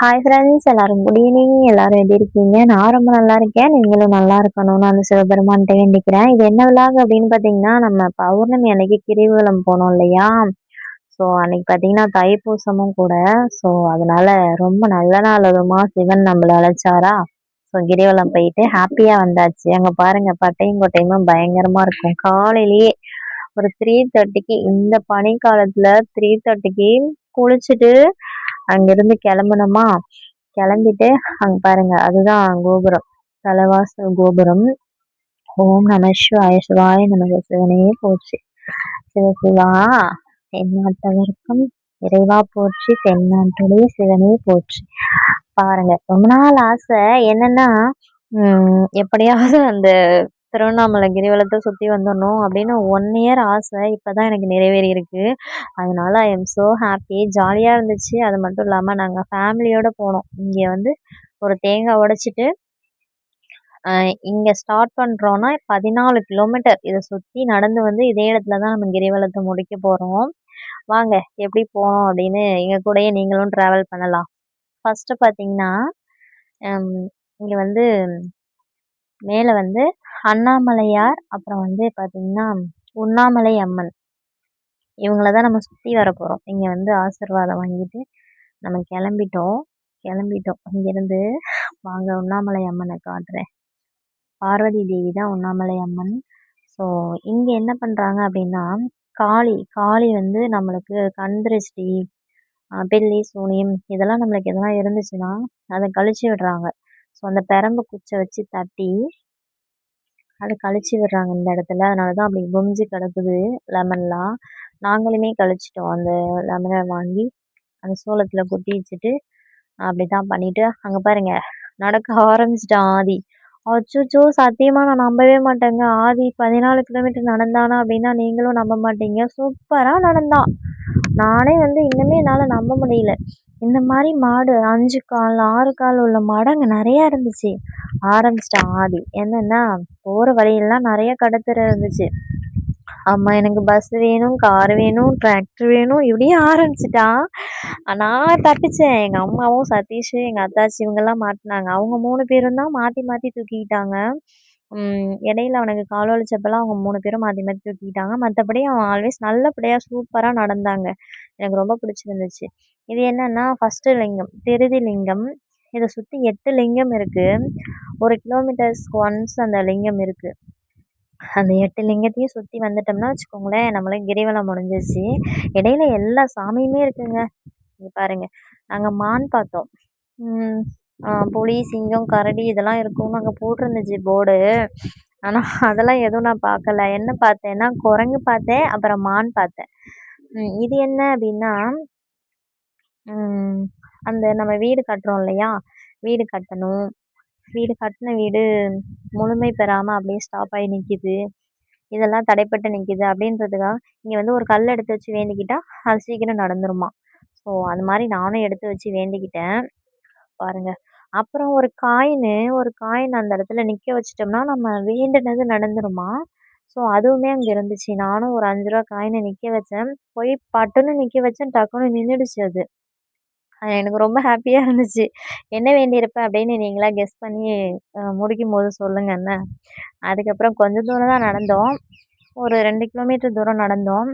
Hi friends எல்லாரும் good evening எல்லாரும் எப்படி இருக்கீங்க? நான் ரொம்ப நல்லா இருக்கேன். நீங்களும் நல்லா இருக்கணும்னு அந்த சிவபெருமான்கிட்ட வேண்டிக்கிறேன். இது என்ன விழாங்க அப்படின்னு பார்த்தீங்கன்னா நம்ம பௌர்ணமி அன்னைக்கு கிரிவலம் போனோம் இல்லையா? ஸோ அன்னைக்கு பார்த்தீங்கன்னா தைப்பூசமும் கூட. ஸோ அதனால ரொம்ப நல்ல நாள் அதுமா. சிவன் நம்மளை அழைச்சாரா? ஸோ கிரிவலம் போயிட்டு ஹாப்பியாக வந்தாச்சு. அங்கே பாருங்க பட்டையும் கொட்டையுமே பயங்கரமாக இருக்கும். காலையிலேயே ஒரு த்ரீ தேர்ட்டிக்கு இந்த பனி காலத்தில் த்ரீ தேர்ட்டிக்கு குளிச்சுட்டு அங்கிருந்து கிளம்பணுமா கிளம்பிட்டு அங்க பாருங்க அதுதான் கோபுரம். தலைவாச கோபுரம். ஓம் நம சிவாய சிவாய நமக சிவனே போச்சு. சிவசிவா எந்நாட்டவர்க்கும் இறைவா போச்சு. தென்னாட்டுடைய சிவனே போச்சு. பாருங்க ரொம்ப நாள் ஆசை. என்னன்னா உம் எப்படியாவது அந்த திருவண்ணாமலை கிரிவலத்தை சுற்றி வந்துடணும் அப்படின்னு ஒன் இயர் ஆசை. இப்போ தான் எனக்கு நிறைவேறி இருக்குது அதனால் ஐ எம் ஸோ ஹாப்பி ஜாலியாக இருந்துச்சு. அது மட்டும் இல்லாமல் நாங்கள் ஃபேமிலியோடு போனோம். இங்கே வந்து ஒரு தேங்காய் உடைச்சிட்டு இங்கே ஸ்டார்ட் பண்ணுறோன்னா பதினாலு கிலோமீட்டர் இதை சுற்றி நடந்து வந்து இதே இடத்துல தான் நம்ம கிரிவலத்தை முடிக்க போகிறோம் வாங்க எப்படி போகணும் அப்படின்னு எங்கள் கூடயே நீங்களும் ட்ராவல் பண்ணலாம். ஃபஸ்ட்டு பார்த்தீங்கன்னா இங்கே வந்து மேலே வந்து அண்ணாமலையார் அப்புறம் வந்து பார்த்திங்கன்னா உண்ணாமலை அம்மன். இவங்கள தான் நம்ம சுற்றி வர போகிறோம் இங்கே வந்து ஆசிர்வாதம் வாங்கிட்டு நம்ம கிளம்பிட்டோம். கிளம்பிட்டோம். இங்கேருந்து வாங்க உண்ணாமலை அம்மனை காட்டுறேன். பார்வதி தேவி தான் உண்ணாமலை அம்மன். ஸோ இங்கே என்ன பண்ணுறாங்க அப்படின்னா காளி காளி வந்து நம்மளுக்கு கண் திருஷ்டி பில்லி சூனியம் இதெல்லாம் நம்மளுக்கு எதனா இருந்துச்சுன்னா அதை கழிச்சு விடுறாங்க. ஸோ அந்த பெரம்பு குச்சை வச்சு தட்டி அதை கழிச்சு விடுறாங்க இந்த இடத்துல. அதனால தான் அப்படி குமிஞ்சு கிடக்குது லெமன்லாம். நாங்களுமே கழிச்சிட்டோம் அந்த லெமனை வாங்கி அந்த சோளத்தில் கொட்டி வச்சுட்டு அப்படி தான் பண்ணிவிட்டு அங்கே பாருங்க நடக்க ஆரம்பிச்சிட்டான் ஆதி. அச்சோச்சோ சத்தியமாக நான் நம்பவே மாட்டேங்க. ஆதி பதினாலு கிலோமீட்டர் நடந்தானா அப்படின்னா நீங்களும் நம்ப மாட்டீங்க. சூப்பராக நடந்தான். நானே வந்து இன்னுமே என்னால் நம்ப முடியல. இந்த மாதிரி மாடு அஞ்சு கால் ஆறு கால் உள்ள மாடு அங்கே நிறையா இருந்துச்சு. ஆரம்பிச்சிட்டான் ஆதி. என்னென்னா போகிற வழியெல்லாம் நிறைய கடத்தரை இருந்துச்சு. அம்மா எனக்கு பஸ் வேணும் கார் வேணும் டிராக்டர் வேணும் இப்படியே ஆரம்பிச்சிட்டான் நான் தப்பிச்சேன். எங்கள் அம்மாவும் சதீஷ் எங்கள் அத்தாச்சி இவங்கெல்லாம் மாட்டினாங்க. அவங்க மூணு பேரும் தான் மாற்றி மாற்றி தூக்கிக்கிட்டாங்க. இடையில அவனுக்கு கால் வலிச்சப்பெல்லாம் அவங்க மூணு பேரும் மாற்றி மாற்றி தூக்கிக்கிட்டாங்க. மற்றபடி அவன் ஆல்வேஸ் நல்லபடியாக சூப்பராக நடந்தாங்க. எனக்கு ரொம்ப பிடிச்சிருந்துச்சு. இது என்னன்னா ஃபஸ்ட்டு லிங்கம் திருதி லிங்கம். இதை சுற்றி எட்டு லிங்கம் இருக்குது ஒரு கிலோமீட்டர்ஸ்க்கு ஒன்ஸ் அந்த லிங்கம் இருக்குது அந்த எட்டு லிங்கத்தையும் சுற்றி வந்துட்டோம்னா வச்சுக்கோங்களேன் நம்மளே கிரிவலம் முடிஞ்சிச்சு இடையில எல்லா சாமியுமே இருக்குங்க. இங்கே பாருங்கள் நாங்கள் மான் பார்த்தோம். புலி சிங்கம் கரடி இதெல்லாம் இருக்கும்னு அங்கே போட்டிருந்துச்சு போர்டு. ஆனால் அதெல்லாம் எதுவும் நான் பார்க்கல. என்ன பார்த்தேன்னா குரங்கு பார்த்தேன் அப்புறம் மான் பார்த்தேன். இது என்ன அப்படின்னா அந்த நம்ம வீடு கட்டுறோம் இல்லையா? வீடு கட்டணும். வீடு கட்டின வீடு முழுமை பெறாமல் அப்படியே ஸ்டாப் ஆகி நிற்கிது இதெல்லாம் தடைப்பட்டு நிற்கிது அப்படின்றதுக்காக இங்கே வந்து ஒரு கல் எடுத்து வச்சு வேண்டிக்கிட்டால் அது சீக்கிரம் நடந்துருமா? ஸோ அது மாதிரி நானும் எடுத்து வச்சு வேண்டிக்கிட்டேன். பாருங்கள் அப்புறம் ஒரு காயினு ஒரு காயின் அந்த இடத்துல நிற்க வச்சிட்டோம்னா நம்ம வேண்டினது நடந்துருமா? ஸோ அதுவுமே அங்கே இருந்துச்சு. நானும் ஒரு அஞ்சு ரூபா காயினை நிற்க வச்சேன். போய் பட்டுன்னு நிற்க வச்சேன். டக்குன்னு நின்றுடுச்சு அது. எனக்கு ரொம்ப ஹாப்பியாக இருந்துச்சு. என்ன வேண்டியிருப்பேன் அப்படின்னு நீங்களாக கெஸ் பண்ணி முடிக்கும் போது சொல்லுங்கள் என்ன அதுக்கப்புறம் கொஞ்சம் தூரம் தான் நடந்தோம். ஒரு ரெண்டு கிலோமீட்டர் தூரம் நடந்தோம்.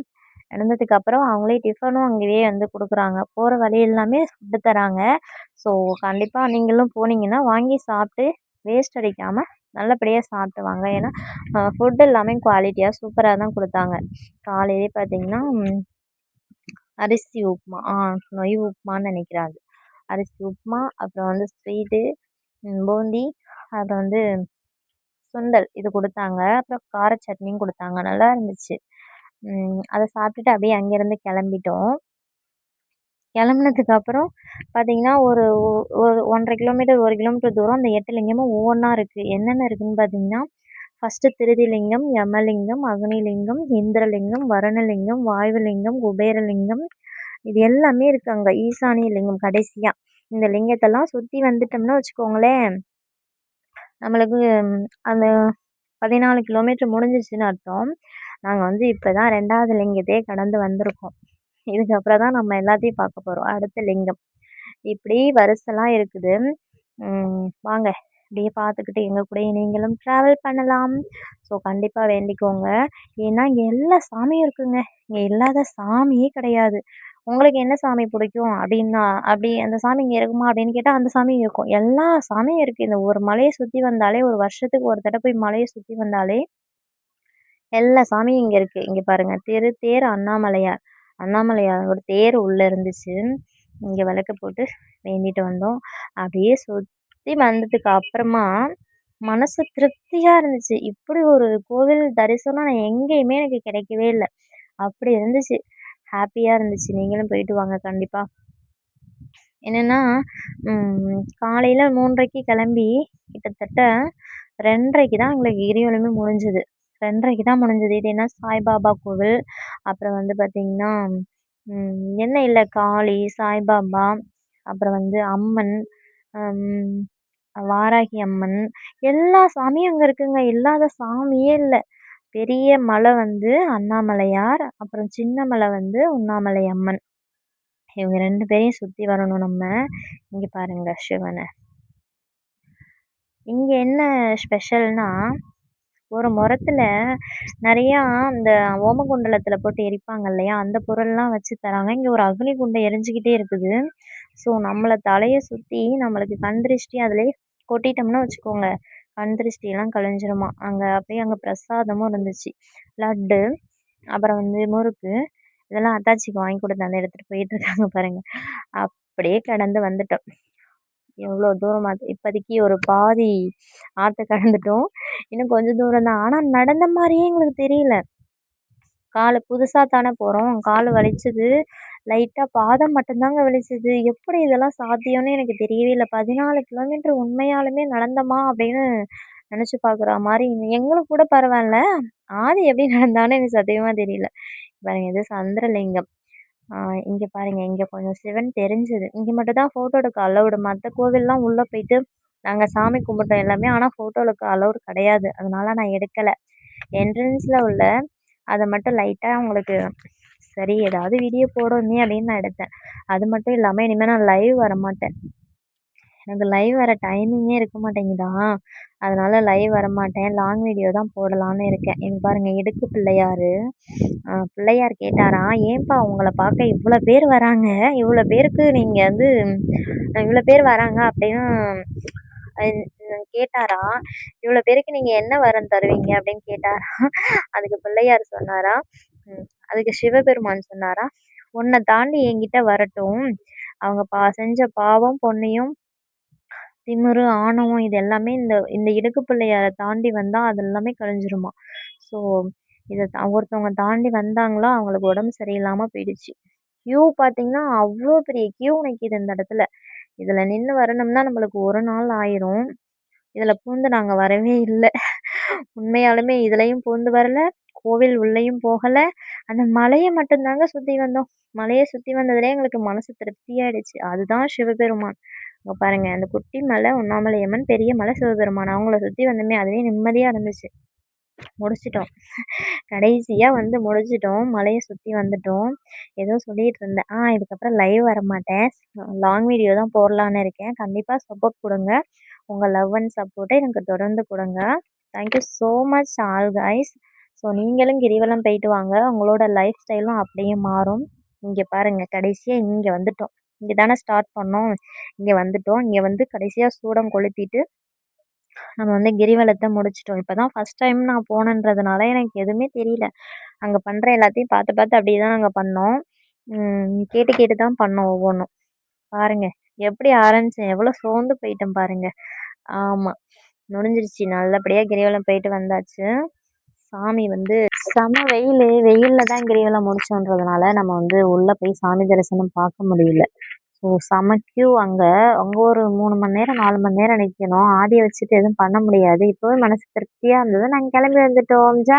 நடந்ததுக்கப்புறம் அவங்களே டிஃபனும் அங்கேயே வந்து கொடுக்குறாங்க. போகிற வழி எல்லாமே ஃபுட்டு தராங்க. ஸோ கண்டிப்பாக நீங்களும் போனீங்கன்னா வாங்கி சாப்பிட்டு வேஸ்ட் அடிக்காமல் நல்லபடியாக சாப்பிட்டு வாங்க ஏன்னா ஃபுட் எல்லாமே குவாலிட்டியாக சூப்பராக தான் கொடுத்தாங்க. காலையிலே பார்த்தீங்கன்னா அரிசி உப்புமா ஆ நொய் உப்புமான்னு நினைக்கிறேன் அது அரிசி உப்புமா அப்புறம் வந்து ஸ்வீட்டு பூந்தி அப்புறம் வந்து சுண்டல் இது கொடுத்தாங்க. அப்புறம் கார சட்னியும் கொடுத்தாங்க. நல்லா இருந்துச்சு. அதை சாப்பிட்டுட்டு அப்படியே அங்கேருந்து கிளம்பிட்டோம். கிளம்புனதுக்கப்புறம் பார்த்தீங்கன்னா ஒரு ஒரு ஒன்றரை கிலோமீட்டர் ஒரு கிலோமீட்டர் தூரம் அந்த எட்டு லிங்கமும் ஒவ்வொன்றா இருக்குது என்னென்ன இருக்குதுன்னு பார்த்தீங்கன்னா ஃபஸ்ட்டு திருதிலிங்கம் யமலிங்கம் அக்னிலிங்கம் இந்திரலிங்கம் வருணலிங்கம் வாயுலிங்கம் குபேரலிங்கம் இது எல்லாமே இருக்குது அங்கே. ஈசானிய லிங்கம் கடைசியாக இந்த லிங்கத்தெல்லாம் சுற்றி வந்துட்டோம்னா வச்சுக்கோங்களேன் நம்மளுக்கு அந்த பதினாலு கிலோமீட்டர் முடிஞ்சிச்சுன்னு அர்த்தம். நாங்கள் வந்து இப்போ தான் ரெண்டாவது லிங்கத்தையே கடந்து வந்திருக்கோம். இதுக்கப்புறம் தான் நம்ம எல்லாத்தையும் பார்க்க போகிறோம் அடுத்த லிங்கம். இப்படி வரிசைலாம் இருக்குது. வாங்க. அப்படியே பார்த்துக்கிட்டு எங்கள் கூடயே நீங்களும் ட்ராவல் பண்ணலாம். ஸோ கண்டிப்பாக வேண்டிக்கோங்க. ஏன்னா இங்கே எல்லா சாமியும் இருக்குங்க. இங்கே இல்லாத சாமியே கிடையாது. உங்களுக்கு என்ன சாமி பிடிக்கும் அப்படின்னா அப்படி அந்த சாமி இங்கே இருக்குமா அப்படின்னு கேட்டால் அந்த சாமியும் இருக்கும். எல்லா சாமியும் இருக்குது இந்த ஒரு மலையை சுற்றி வந்தாலே ஒரு வருஷத்துக்கு ஒரு தடவை போய் மலையை சுற்றி வந்தாலே எல்லா சாமியும் இங்கே இருக்குது இங்கே பாருங்கள் தெரு தேர் அண்ணாமலையார் அண்ணாமலையாரோட தேர் உள்ளே இருந்துச்சு. இங்கே விளக்கு போட்டு வேண்டிட்டு வந்தோம். அப்படியே சுற்றி வந்ததுக்கு அப்புறமா மனசு திருப்தியாக இருந்துச்சு. இப்படி ஒரு கோவில் தரிசனம் நான் எங்கேயுமே எனக்கு கிடைக்கவே இல்லை. அப்படி இருந்துச்சு. ஹாப்பியாக இருந்துச்சு. நீங்களும் போயிட்டு வாங்க கண்டிப்பாக என்னென்னா காலையில் மூன்றரைக்கு கிளம்பி கிட்டத்தட்ட ரெண்டரைக்கு தான் எங்களுக்கு கிரிவலமே முடிஞ்சுது. ரெண்டரைக்கு தான் முடிஞ்சது. இது என்ன சாய்பாபா கோவில். அப்புறம் வந்து பார்த்திங்கன்னா என்ன இல்லை காளி சாய்பாபா அப்புறம் வந்து அம்மன் வாராகி அம்மன். எல்லா சாமியும் அங்கே இருக்குங்க. இல்லாத சாமியே இல்லை. பெரிய மலை வந்து அண்ணாமலையார் அப்புறம் சின்ன மலை வந்து உண்ணாமலை அம்மன். இவங்க ரெண்டு பேரையும் சுற்றி வரணும் நம்ம. இங்கே பாருங்க சிவனை. இங்கே என்ன ஸ்பெஷல்னா ஒரு முறத்தில் நிறையா இந்த ஓமகுண்டலத்தில் போட்டு எரிப்பாங்க இல்லையா? அந்த பொருள்லாம் வச்சு தராங்க. இங்கே ஒரு அக்னி குண்டம் எரிஞ்சுக்கிட்டே இருக்குது. ஸோ நம்மளை தலையை சுற்றி நம்மளுக்கு கண் திருஷ்டி அதிலே கொட்டிட்டோம்னா வச்சுக்கோங்க கண் திருஷ்டியெல்லாம் கழிஞ்சிருமா. அங்கே அப்படியே அங்கே பிரசாதமும் இருந்துச்சு. லட்டு அப்புறம் வந்து முறுக்கு இதெல்லாம் அத்தாச்சிக்கு வாங்கி கொடுத்தாந்து எடுத்துகிட்டு போயிட்டுருக்காங்க பாருங்கள் அப்படியே கடந்து வந்துட்டோம். எவ்வளோ தூரம் இப்போதைக்கு ஒரு பாதி ஆற்ற கடந்துட்டோம். இன்னும் கொஞ்சம் தூரம் தான். ஆனால் நடந்த மாதிரியே எங்களுக்கு தெரியல. கால் புதுசாக தானே போகிறோம் கால் வலிச்சது. லைட்டாக பாதம் மட்டும்தாங்க வலிச்சது. எப்படி இதெல்லாம் சாத்தியம்னு எனக்கு தெரியவே இல்லை. பதினாலு கிலோமீட்டர் உண்மையாலுமே நடந்தமா அப்படின்னு நினச்சி பார்க்குற மாதிரி எங்களுக்கு கூட பரவாயில்ல. ஆதி எப்படி நடந்தான்னு எனக்கு சத்தியமாக தெரியல. பாருங்க இது சந்திரலிங்கம். இங்கே பாருங்க. இங்கே கொஞ்சம் சிவன் தெரிஞ்சுது. இங்கே மட்டும் தான் ஃபோட்டோ எடுக்க அலவுடு மற்ற கோவில்லாம் உள்ளே போயிட்டு நாங்கள் சாமி கும்பிட்டோம் எல்லாமே. ஆனால் ஃபோட்டோ எடுக்க அலவுடு கிடையாது. அதனால நான் எடுக்கலை. என்ட்ரன்ஸில் உள்ள அதை மட்டும் லைட்டாக உங்களுக்கு சரி ஏதாவது வீடியோ போடணுமே அப்படின்னு நான் எடுத்தேன். அது மட்டும் இல்லாமல் இனிமேல் நான் லைவ் வர மாட்டேன் எனக்கு லைவ் வர டைமிங்கே இருக்க மாட்டேங்குதா. அதனால் லைவ் வர மாட்டேன் லாங் வீடியோ தான் போடலான்னு இருக்கேன். இங்கே பாருங்கள் இடுக்கு பிள்ளையார். பிள்ளையார் கேட்டாராம் ஏன்பா உங்களை பார்க்க இவ்வளோ பேர் வராங்க? இவ்வளோ பேருக்கு நீங்கள் வந்து இவ்வளோ பேர் வராங்க? அப்படின்னு கேட்டாரா இவ்வளோ பேருக்கு நீங்கள் என்ன வரம் தருவீங்க? அப்படின்னு கேட்டாரா. அதுக்கு பிள்ளையார் சொன்னாரா அதுக்கு சிவபெருமான் சொன்னாரா உன்னை தாண்டி என்கிட்ட வரட்டும். அவங்க பா செஞ்ச பாவம் பொண்ணையும் திமிரு ஆணவம் இது எல்லாமே இந்த இந்த இடுக்கு பிள்ளையாரை தாண்டி வந்தால் அது எல்லாமே கழிஞ்சிருமா? ஸோ இதை ஒருத்தவங்க தாண்டி வந்தாங்களோ அவங்களுக்கு உடம்பு சரியில்லாமல் போயிடுச்சு. க்யூ பார்த்தீங்கன்னா அவ்வளோ பெரிய க்யூ நிற்கிது இந்த இடத்துல. இதில் நின்று வரணும்னா நம்மளுக்கு ஒரு நாள் ஆயிரும். இதில் பூந்து நாங்கள் வரவே இல்லை. உண்மையாலுமே இதுலேயும் பூந்து வரல கோவில் உள்ளேயும் போகலை. அந்த மலையை மட்டும்தாங்க சுற்றி வந்தோம். மலையை சுற்றி வந்ததுலேயே எங்களுக்கு மனசு திருப்தியாயிடுச்சு. அதுதான் சிவபெருமான். அங்கே பாருங்கள் அந்த குட்டி மலை உண்ணாமலையம்மன் பெரிய மலை சிவபெருமான். அவங்கள சுற்றி வந்தோமே அதுவே நிம்மதியாக இருந்துச்சு. முடிச்சிட்டோம். கடைசியாக வந்து முடிச்சிட்டோம். மலையை சுற்றி வந்துட்டோம். ஏதோ சொல்லிகிட்டு இருந்தேன். ஆ இதுக்கப்புறம் லைவ் வர மாட்டேன் லாங் வீடியோ தான் போடலான்னு இருக்கேன். கண்டிப்பாக சப்போர்ட் கொடுங்க. உங்கள் லவ் அண்ட் சப்போர்ட்டை எனக்கு தொடர்ந்து கொடுங்க. Thank you so much all guys so நீங்களும் கிரிவலம் போயிட்டு வாங்க. உங்களோட லைஃப் ஸ்டைலும் அப்படியே மாறும். இங்கே பாருங்கள் கடைசியாக இங்கே வந்துட்டோம். இங்கே தானே ஸ்டார்ட் பண்ணோம். இங்கே வந்துட்டோம். இங்கே வந்து கடைசியாக சூடம் கொளுத்திட்டு நம்ம வந்து கிரிவலத்தை முடிச்சிட்டோம். இப்போ தான் ஃபஸ்ட் டைம் நான் போனேன்றதுனால எனக்கு எதுவுமே தெரியல. அங்கே பண்ணுற எல்லாத்தையும் பார்த்து பார்த்து அப்படியே தான் நாங்கள் பண்ணோம். கேட்டு கேட்டு தான் பண்ணோம் ஒவ்வொன்றும் பாருங்கள் எப்படி ஆரம்பிச்சேன் எவ்வளோ சோர்ந்து போயிட்டேன் பாருங்கள் ஆமாம் முடிஞ்சிருச்சு. நல்லபடியாக கிரிவலம் போயிட்டு வந்தாச்சு. சாமி வந்து செம வெயில் வெயிலில் தான் கிரிவலம் முடிச்சோன்றதுனால நம்ம வந்து உள்ளே போய் சாமி தரிசனம் பார்க்க முடியல. ஸோ செம அங்கே. அங்கே ஒரு மூணு மணி நேரம் நாலு மணி நேரம் நிற்கணும் ஆடியை வச்சுட்டு எதுவும் பண்ண முடியாது. இப்போவே மனசு திருப்தியாக இருந்தது. நாங்கள் கிளம்பி வந்துட்டோம்.